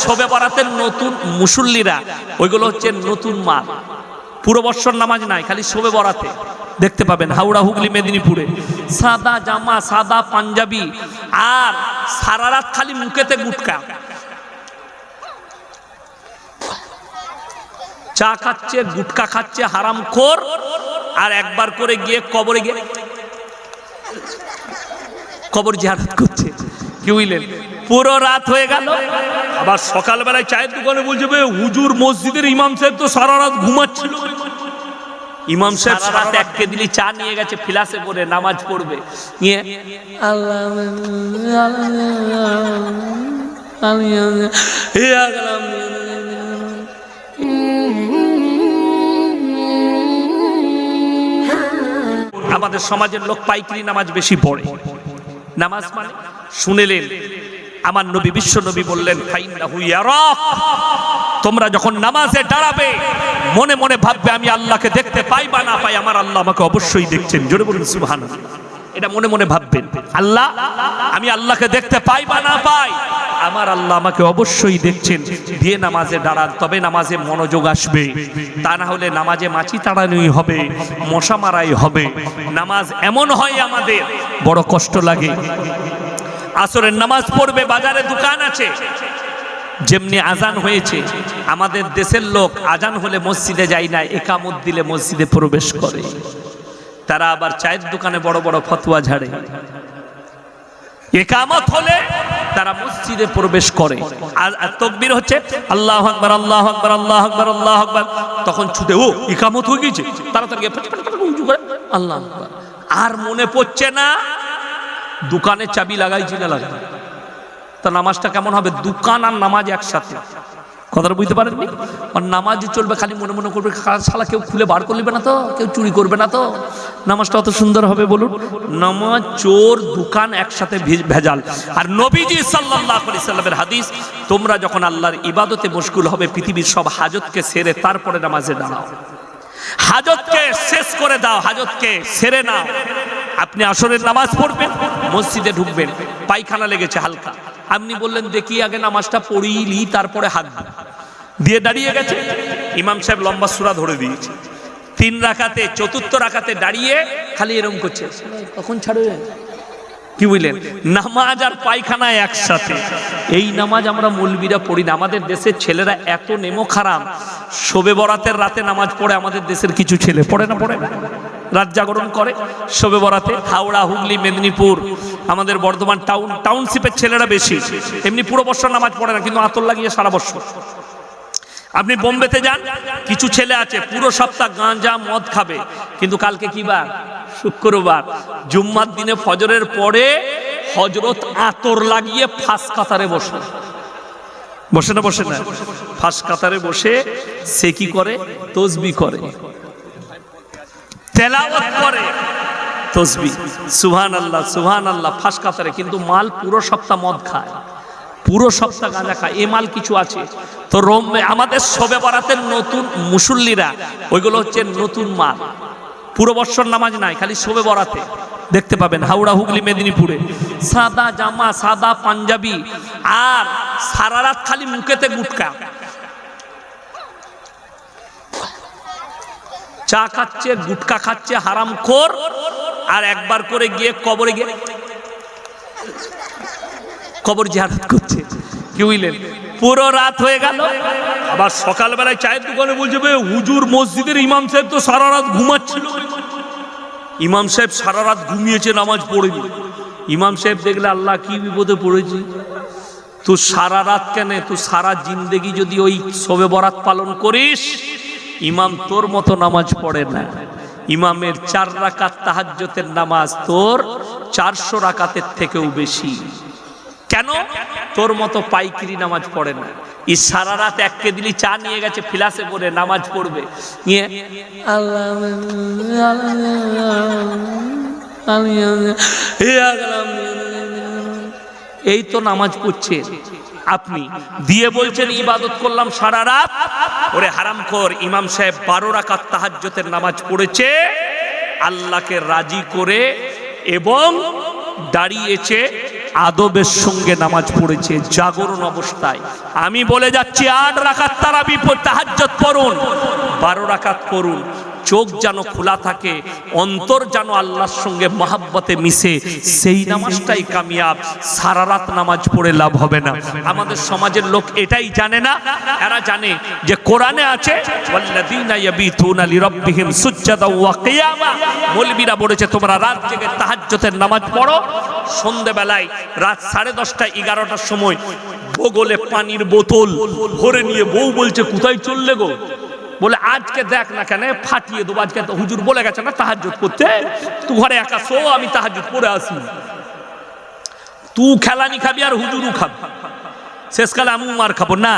শোবে নতুন মুসল্লিরা, ওইগুলো হচ্ছে নতুন মাল। পুরো বৎসর নামাজ নাই, খালি বরাতে। দেখতে পাবেন হাওড়া, হুগলি, মেদিনীপুরে। সাদা জামা, সাদা পাঞ্জাবি, আর সারা রাত খালি মুখেতে গুটকা। চা খাচ্ছে, গুটকা খাচ্ছে, হারাম খোর, আর একবার করে গিয়ে কবরে গিয়ে কবর জিয়ারত করছে। কি বুঝলেন পুরো রাত হয়ে গেল। আবার সকালবেলায় চায়ের দোকানে বলছে হুজুর মসজিদের ইমাম সাহেব তো সারা রাত ঘুমাচ্ছিল। ইমাম সাহেব সারা রাত এক কেদিলি চা নিয়ে গেছে ফিলাসে করে নামাজ পড়বে। নিয়ে আমাদের সমাজের লোক পাইকারি নামাজ বেশি পড়ে। নামাজ মানে শুনেলেন আমার নবী, বিশ্ব নবী বললেন। তোমরা যখন নামাজে দাঁড়াবে, মনে মনে ভাববে, আমি আল্লাহকে দেখতে পাই বা না পাই, আমার আল্লাহ আমাকে অবশ্যই দেখছেন। জোরে বলুন, সুবহানাল্লাহ। এটা মনে মনে ভাববেন, আল্লাহ, আমি আল্লাহকে দেখতে পাই বা না পাই, আমার আল্লাহ আমাকে অবশ্যই দেখছেন। দিয়ে নামাজে দাঁড়ান, তবে নামাজে মনোযোগ আসবে। তা না হলে নামাজে মাছি তাড়ানোই হবে, মশা মারাই হবে। নামাজ এমন হয় আমাদের, বড় কষ্ট লাগে। আসরের নামাজ পড়বে, বাজারে দোকান আছে। যেমনি আজান হয়েছে, আমাদের দেশের লোক আজান হলে মসজিদে যায় না, একামত দিলে মসজিদে প্রবেশ করে। তারা আবার চায়ের দোকানে বড় বড় ফতুয়া ঝাড়ে। একামত হলে তারা মসজিদে প্রবেশ করে। আর তকবীর হচ্ছে, আল্লাহ আকবার আল্লাহ আকবার আল্লাহ আকবার আল্লাহ আকবার। তখন ছুটে, ও, একামত হয়ে গেছে উঁচু করে। আল্লাহ আর মনে পড়ছে না দোকানে চাবি লাগাইছি না লাগাই। তা নামাজটা কেমন হবে? দোকান আর নামাজ একসাথে। কথাটা বুঝতে পারেননি? আর নামাজ চলবে, খালি মনে মনে করবে শালা কেউ খুলে বার করবে না তো? কেউ চুরি করবে না তো? নামাজটা অত সুন্দর হবে বলুন। নামাজ, চোর, দোকান একসাথে ভেজাল। আর নবীজি সাল্লামের হাদিস, তোমরা যখন আল্লাহর ইবাদতে মশগুল হবে, পৃথিবীর সব হাজতকে সেরে তারপরে নামাজে দাঁড়াও হাজতকে শেষ করে দাও, হাজতকে সেরে নাও। আপনি আসরের নামাজ পড়বেন, মসজিদে ঢুকবেন, পায়খানা লেগেছে হালকা। আপনি বললেন, দেখি আগে নামাজটা পড়িলি তারপরে হাত দিয়ে দাঁড়িয়ে গেছে। ইমাম সাহেব লম্বা সুরা ধরে দিয়েছে। তিন রাখাতে চতুর্থ রাখাতে দাঁড়িয়ে খালি এরম করছে। কখন ছাড়বে? কি বুঝলেন নামাজ আর পায়খানা একসাথে। এই নামাজ আমরা মৌলবীরা পড়ি না। আমাদের দেশের ছেলেরা এত নেমো খারাপ। শোবে বরাতের রাতে নামাজ পড়ে, আমাদের দেশের কিছু ছেলে পড়ে না পড়ে না। রাত জাগরণ করে শোবে বরাতে, হাওড়া, হুগলি, মেদিনীপুর, আমাদের বর্ধমান টাউন টাউনশিপের ছেলেরা বেশি। এমনি পুরো বছর নামাজ পড়ে না, কিন্তু আতর লাগিয়ে সারা বছর। আপনি বোম্বেতে যান, কিছু ছেলে আছে, পুরো সপ্তাহ গাঁজা, মদ খাবে। কিন্তু কালকে কি বার? শুক্রবার। জুম্মার দিনে ফজরের পরে হজরত আতর লাগিয়ে ফাঁস কাতারে বসে। বসে না বসে না। ফাঁস কাতারে বসে, সে কি করে? তসবি করে। তেলাওয়াত করে। তসবি সুহান আল্লাহ সুহান আল্লাহ ফাঁস কাতারে কিন্তু মাল পুরো সপ্তাহ মদ খায়। পুরো সপ্তাহ গাঁজা খায়। এ মাল কিছু আছে। তো রোম আমাদের শোবে বরাতের নতুন মুসল্লিরা, ওইগুলো হচ্ছে নতুন মাল। পুরো বৎসর নামাজ নাই, খালি শোবে বরাতে। দেখতে পাবেন, হাওড়া, হুগলি, মেদিনীপুরে। সাদা জামা, সাদা পাঞ্জাবি, আর সারা রাত খালি মুখেতে গুটকা। চা খাচ্ছে, গুটকা খাচ্ছে, হারাম খোর, আর একবার করে গিয়ে কবরে গিয়ে কবর জিয়ারত করছে। কি বুঝলেন? পুরো রাত হয়ে গেল। আবার সকালবেলায় চায়ের দোকানে বলছে, বে, হুজুর মসজিদের ইমাম সাহেব তো সারা রাত ঘুমাচ্ছিল ইমাম সাহেব সারা রাত ঘুমিয়েছে, নামাজ পড়েনি। ইমাম সাহেব দেখলে, আল্লাহ, কি বিপদে পড়েছে? তুই সারা রাত কেন? তুই সারা জিন্দেগি যদি ওই শোবে বরাত পালন করিস ইমাম তোর মতো নামাজ পড়ে না ইমামের চার রাকাত তাহাজ্জতের নামাজ তোর চারশো রাকাতের থেকেও বেশি কেন তোর মতো পাইকিরি নামাজ পড়ে না ই সারা রাত এককে দিলি চা নিয়ে গেছে ফিলাসে করে নামাজ পড়বে নিয়ে এই তো নামাজ পড়ছে। আপনি দিয়ে বলছেন, ইবাদত করলাম সারা রাত। ওরে হারামখোর ইমাম সাহেব বারো রাকাত তাহাজ্জতের নামাজ পড়েছে, আল্লাহকে রাজি করে এবং দাঁড়িয়েছে, আদবের সঙ্গে নামাজ পড়েছে, জাগরণ অবস্থায়। আমি বলে যাচ্ছি, আট রাকাত তারাবি তাহাজ্জত পড়ুন। বারো রাকাত পড়ুন। চোখ যেন খোলা থাকে, অন্তর যেন আল্লাহর সঙ্গে মহাব্বতে মিশে, সেই নামাজটাই কামিয়াব, সারা রাত নামাজ পড়ে লাভ হবে না। আমাদের সমাজের লোক এটাই জানে না, এরা জানে যে কোরআনে আছে মৌলবীরা বলেছে, তোমরা রাত জেগে তাহাজ্জুদের নামাজ পড়ো। সন্ধেবেলায় রাত সাড়ে দশটা, এগারোটার সময় বগলে পানির বোতল ভরে নিয়ে বউ বলছে, কোথায় চললে গো? বলে, আজকে দেখ না কেন, ফাটিয়ে দেবো। আজকে তো হুজুর বলে গেছে না তাহাজুত করতে। তু ঘরে একা শো, আমি তাহাজুত পরে আসি। তু খেলানি খাবি আর হুজুরও খাবি। শেষকালে আমি মার খাব। না,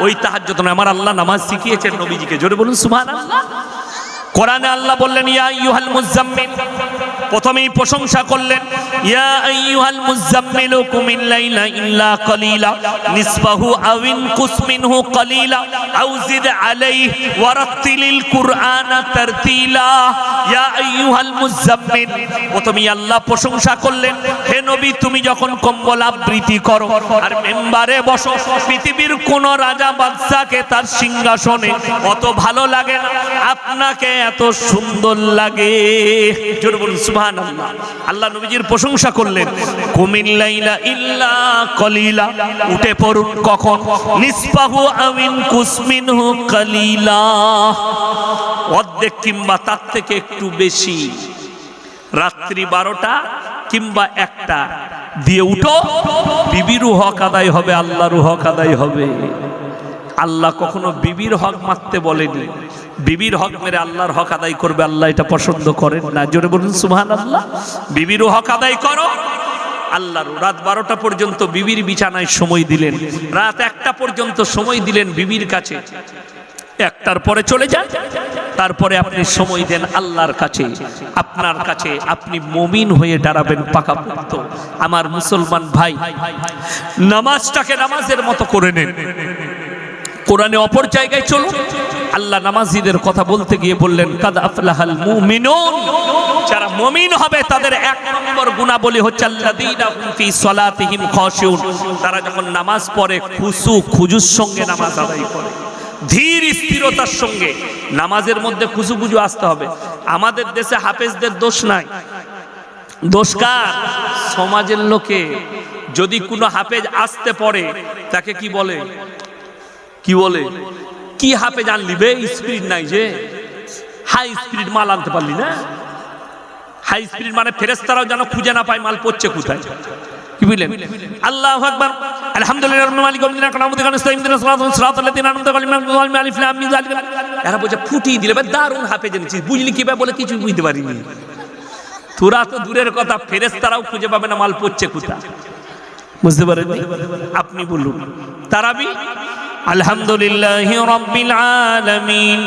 ওই তাহাজ্জত নয়। আমার আল্লাহ নামাজ শিখিয়েছেন নবীজিকে। জোরে বলুন, সুবহানাল্লাহ। কোরআনে আল্লাহ বললেন, ইয়া ইউহাল মুজাম্মিল। প্রথমেই প্রশংসা করলেন, ইয়া আইয়ুহাল মুজাম্মিল কুমিল লাইলা ইল্লা কলিলা, নিসফাহু আও ইনকুস মিনহু কালিলা, আও জিদ আলাইহি ওয়ারাত্তিলিল কুরআনা তারতিলা। ইয়া আইয়ুহাল মুজাম্মিল প্রথমেই আল্লাহ প্রশংসা করলেন, হে নবী, তুমি যখন কম্বল আবৃত্তি করো আর মেম্বারে বসো, পৃথিবীর কোন রাজা বাদশাকে তার সিংহাসনে অত ভালো লাগে না, আপনাকে এত সুন্দর লাগে। জোরে বলুন সুবহানাল্লাহ। আল্লাহ নবীজির প্রশংসা করলেন। কুমিল্লাইলা ইল্লা কলিলা। উঠে পড়ুন কখন? নিসপাহু আমিন কুসমিনহু কলিলা। অর্ধেক কিংবা তার থেকে একটু বেশি। রাত্রি বারোটা কিংবা একটা। দিয়ে উঠো। বিবিরও হক আদায় হবে আল্লাহরও হক আদায় হবে। আল্লাহ কখনো বিবির হক মারতে বলেনি। বিবির হক মেরে আল্লাহর হক আদায় করবে, আল্লাহ এটা পছন্দ করেন না। জোরে বলুন সুহান আল্লাহ বিবিরও হক আদায় করো। আল্লাহর রাত বারোটা পর্যন্ত বিবির বিছানায় সময় দিলেন। রাত একটা পর্যন্ত সময় দিলেন বিবির কাছে। একটার পরে চলে যান। তারপরে আপনি সময় দেন আল্লাহর কাছে। আপনার কাছে আপনি মমিন হয়ে দাঁড়াবেন পাকাপোক্ত। আমার মুসলমান ভাই, নামাজটাকে নামাজের মতো করে নেন। কোরআনে অপর জায়গায় চলুন। আল্লাহ নামাজিদের কথা বলতে গিয়ে বললেন, কাদ আফলাহাল মুমিনুন। যারা মুমিন হবে, তাদের এক নম্বর গুণাবলী হচ্ছে আল্লাযীনা ফি সলাতিহিম খাশিউন। তারা যখন নামাজ পড়ে খুশু খুজুর সঙ্গে নামাজ আদায় করে। ধীর স্থিরতার সঙ্গে নামাজের মধ্যে খুশু খুজু আসতে হবে। আমাদের দেশে হাফেজদের দোষ নাই। দোষ কার? সমাজের লোকে। যদি কোনো হাফেজ আসতে পড়ে, তাকে কি বলে? কি বলে? কি হাফে জানলি বে? স্পিড নাই যে। হাই স্পিড মাল আনতে পারলি না? হাই স্পিড মানে ফেরেস্তারাও যেন খুঁজে না পায় মাল পড়ছে কোথায়। কি বুঝলেন? আল্লাহু আকবার। এরা বলছে, ফুটিয়ে দিলে বে, দারুণ হাফে জেনেছিস। বুঝলি কি বলে কিছু বুঝতে পারিনি। তোরা তো দূরের কথা ফেরেস্তারাও খুঁজে পাবে না মাল পড়ছে কোথায়। বুঝতে পারেন আপনি বলুন। তারাবি? আলহামদুলিল্লাহ রব্বিল আলামিন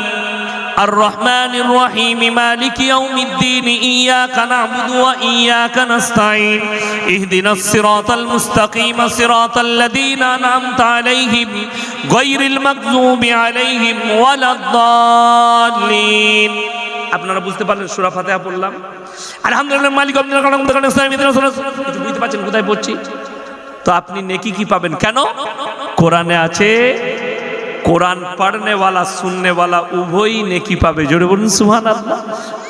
الرحمن الرحيم مالك يوم الدين إياك نعبد وإياك نستعين اهدنا الصراط المستقيم صراط الذين أنعمت عليهم غير المغضوب عليهم ولا الضالين আপনারা বুঝতে পারলেন সুরা ফাতিহা পড়লাম আলহামদুলিল্লাহ মালিক আব্দুল কালাম দোকানে কিছু বুঝতে পারছেন কোথায় পড়ছি তো আপনি নেকি কি পাবেন কেন কোরআনে আছে, কোরআন পড়নেওয়ালা, শুননেওয়ালা উভয়ই নেকি পাবে। জোরে বলুন সুহান আল্লাহ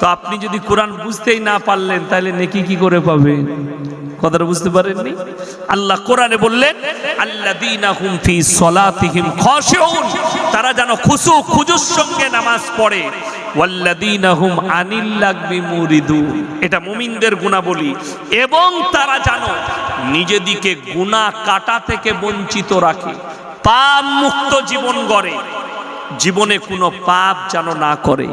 তো আপনি যদি কোরআন বুঝতেই না পারলেন, তাহলে নেকি কি করে পাবে? কথাটা বুঝতে পারেননি? আল্লাহ কোরআনে বললেন, আল্লাযীনা হুম ফি সলাতিহিম খাশিউন তারা যেন খুশু, খুজুর সঙ্গে নামাজ পড়ে। ওয়াল্লাযীনা হুম আনিল লাগবি মুরিদুন। এটা মুমিনদের গুণাবলী। এবং তারা জানো, নিজেদিকে গুনাহ কাটা থেকে বঞ্চিত রাখে, পাপ মুক্ত জীবন গড়ে। জীবনে কোনো পাপ যেন না করে।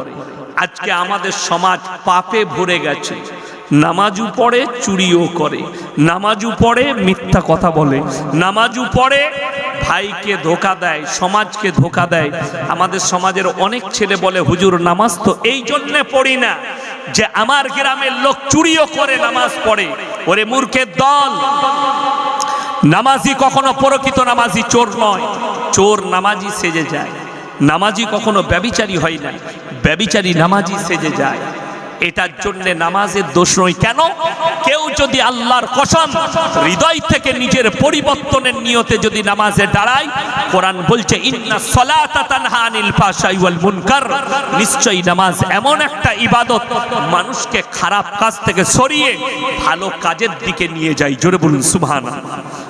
আজকে আমাদের সমাজ পাপে ভরে গেছে। নামাজু পড়ে, চুরিও করে। নামাজু পড়ে, মিথ্যা কথা বলে। নামাজু পড়ে ভাইকে ধোকা দেয়, সমাজকে ধোকা দেয়। আমাদের সমাজের অনেক ছেলে বলে, হুজুর, নামাজ তো এই জন্যে পড়ি না যে আমার গ্রামের লোক চুরিও করে নামাজ পড়ে। ওরে মূর্খের দল, নামাজি কখনো প্রকৃত নামাজি চোর নয়। চোর নামাজি সেজে যায়। নামাজি কখনো ব্যবিচারী হয় না। ব্যবিচারী নামাজি সেজে যায়। এটার জন্য নামাজের দোষ নয়। কেন? কেউ যদি আল্লাহর কসম হৃদয় থেকে নিজের পরিবর্তনের নিয়তে যদি নামাজে দাঁড়ায়, কোরআন বলছে, ইন্না সলাতা তানহা আনিল ফাহশাই ওয়াল মুনকার। নিশ্চয়ই নামাজ এমন একটা ইবাদত মানুষকে খারাপ কাজ থেকে সরিয়ে ভালো কাজের দিকে নিয়ে যায়। জোরে বলুন, সুবহানাল্লাহ।